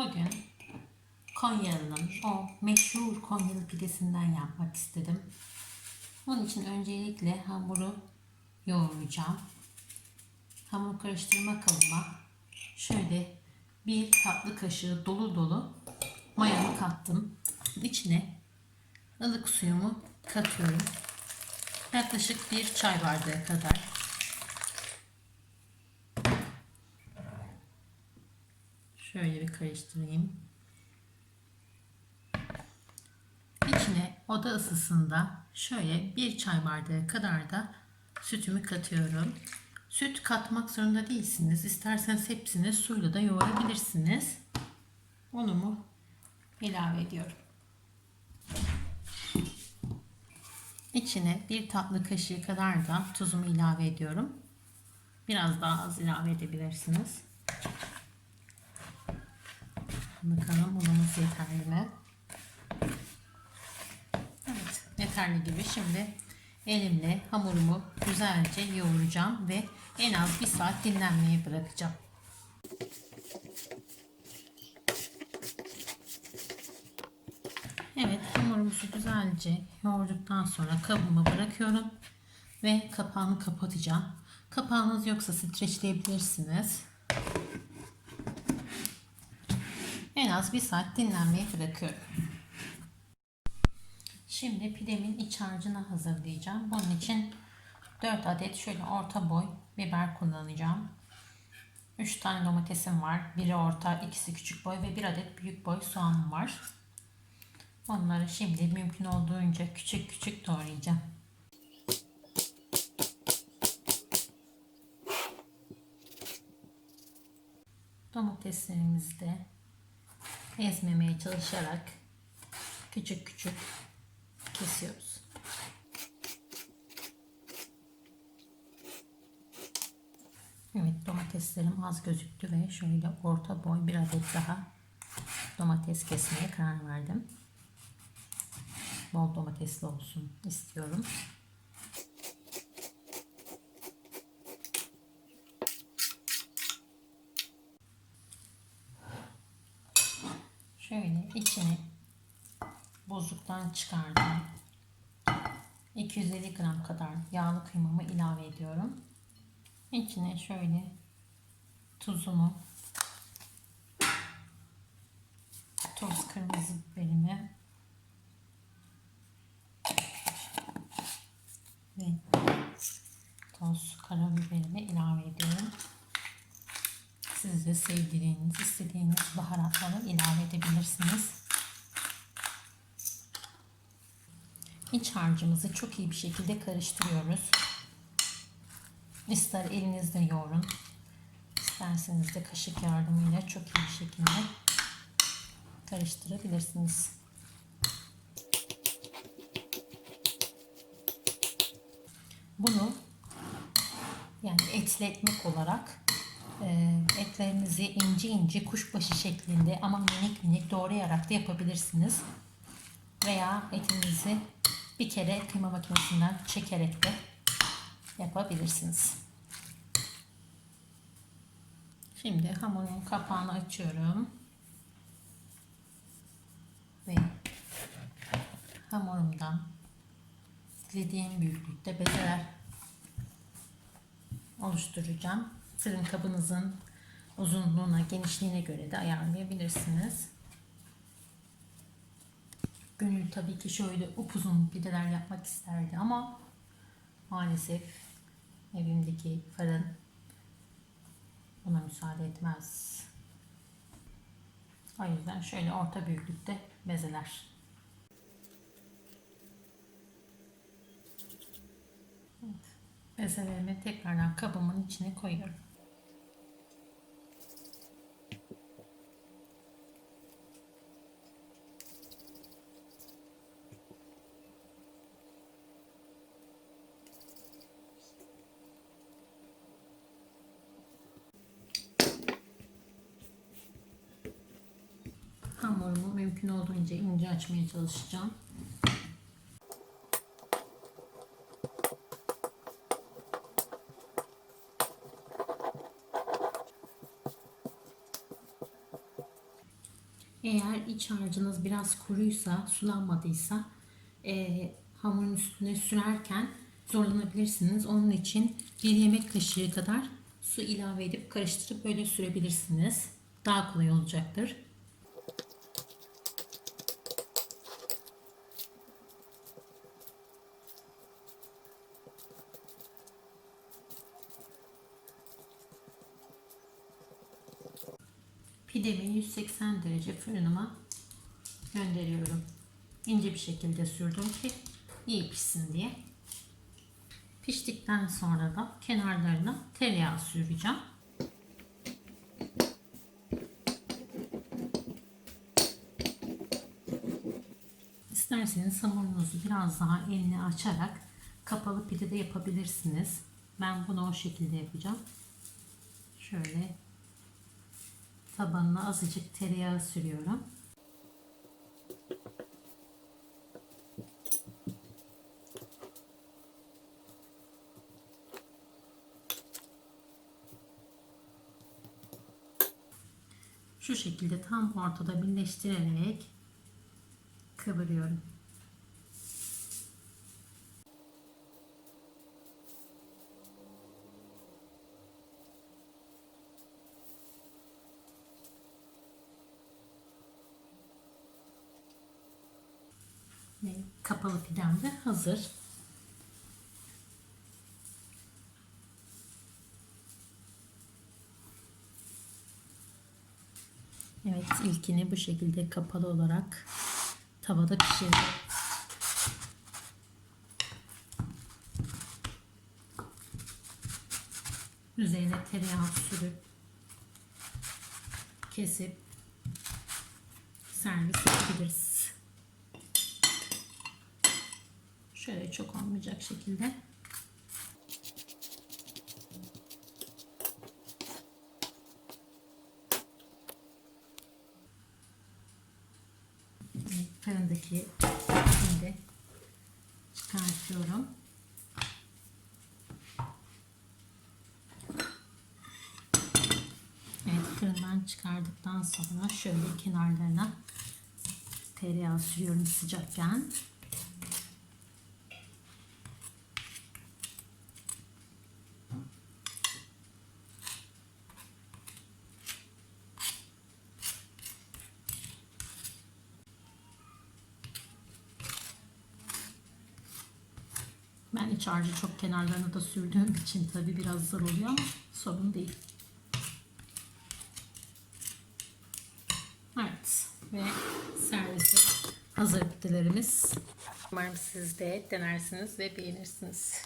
Bugün Konyalı'nın o meşhur Konyalı pidesinden yapmak istedim. Bunun için öncelikle hamuru yoğuracağım. Hamur karıştırma kabıma şöyle bir tatlı kaşığı dolu dolu mayamı kattım. İçine ılık suyumu katıyorum. Yaklaşık bir çay bardağı kadar. Şöyle bir karıştırayım. İçine oda ısısında şöyle bir çay bardağı kadar da sütümü katıyorum. Süt katmak zorunda değilsiniz. İsterseniz hepsini suyla da yoğurabilirsiniz. Unumu ilave ediyorum. İçine bir tatlı kaşığı kadar da tuzumu ilave ediyorum. Biraz daha az ilave edebilirsiniz. Bakalım unumuz yeterli mi? Evet yeterli gibi. Şimdi elimle hamurumu güzelce yoğuracağım ve en az bir saat dinlenmeye bırakacağım. Evet hamurumuzu güzelce yoğurduktan sonra kabıma bırakıyorum ve kapağını kapatacağım. Kapağınız yoksa streçleyebilirsiniz. En az bir saat dinlenmeye bırakıyorum. Şimdi pidemin iç harcını hazırlayacağım. Bunun için 4 adet şöyle orta boy biber kullanacağım. 3 tane domatesim var. Biri orta, ikisi küçük boy ve bir adet büyük boy soğanım var. Onları şimdi mümkün olduğunca küçük küçük doğrayacağım. Domateslerimizi de ezmemeye çalışarak küçük küçük kesiyoruz. Evet domateslerim az gözüktü ve şöyle orta boy bir adet daha domates kesmeye karar verdim. Bol domatesli olsun istiyorum. Şöyle içine buzluktan çıkardım. 250 gram kadar yağlı kıymamı ilave ediyorum. İçine şöyle tuzumu, toz kırmızı biberimi ve toz karabiberimi ilave ediyorum. Siz de sevdiğiniz, istediğiniz baharatları ilave edebilirsiniz. İç harcımızı çok iyi bir şekilde karıştırıyoruz. İster elinizle yoğurun, isterseniz de kaşık yardımıyla çok iyi bir şekilde karıştırabilirsiniz. Bunu yani etli ekmek olarak e, etlerinizi ince ince kuşbaşı şeklinde ama minik minik doğrayarak da yapabilirsiniz. Veya etinizi bir kere kıyma makinesinden çekerek de yapabilirsiniz. Şimdi hamurun kapağını açıyorum. Ve hamurumdan dilediğim büyüklükte bezeler oluşturacağım. Fırın kabınızın uzunluğuna, genişliğine göre de ayarlayabilirsiniz. Gönül tabii ki şöyle upuzun pideler yapmak isterdi ama maalesef evimdeki fırın buna müsaade etmez. O yüzden şöyle orta büyüklükte bezeler. Evet. Bezelerimi tekrardan kabımın içine koyuyorum. Hamurumu mümkün olduğunca ince açmaya çalışacağım. Eğer iç harcınız biraz kuruysa, sulanmadıysa eee hamurun üstüne sürerken zorlanabilirsiniz. Onun için bir yemek kaşığı kadar su ilave edip karıştırıp böyle sürebilirsiniz. Daha kolay olacaktır. Pidemi 180 derece fırınıma gönderiyorum. İnce bir şekilde sürdüm ki iyi pişsin diye. Piştikten sonra da kenarlarına tereyağı süreceğim. İsterseniz hamurunuzu biraz daha elini açarak kapalı pide de yapabilirsiniz. Ben bunu o şekilde yapacağım. Şöyle tabanına azıcık tereyağı sürüyorum. Şu şekilde tam ortada birleştirerek kıvırıyorum. Ve kapalı pidem de hazır. Evet ilkini bu şekilde kapalı olarak tavada pişirdim. Üzerine tereyağı sürüp kesip servis edebiliriz. Şöyle çok olmayacak şekilde. fırındaki şimdi çıkartıyorum. Evet fırından çıkardıktan sonra şöyle kenarlarına tereyağı sürüyorum sıcakken. Ben iç harcı çok kenarlarına da sürdüğüm için tabi biraz zor oluyor ama sorun değil. Evet ve servise hazır pidelerimiz. Umarım siz de denersiniz ve beğenirsiniz.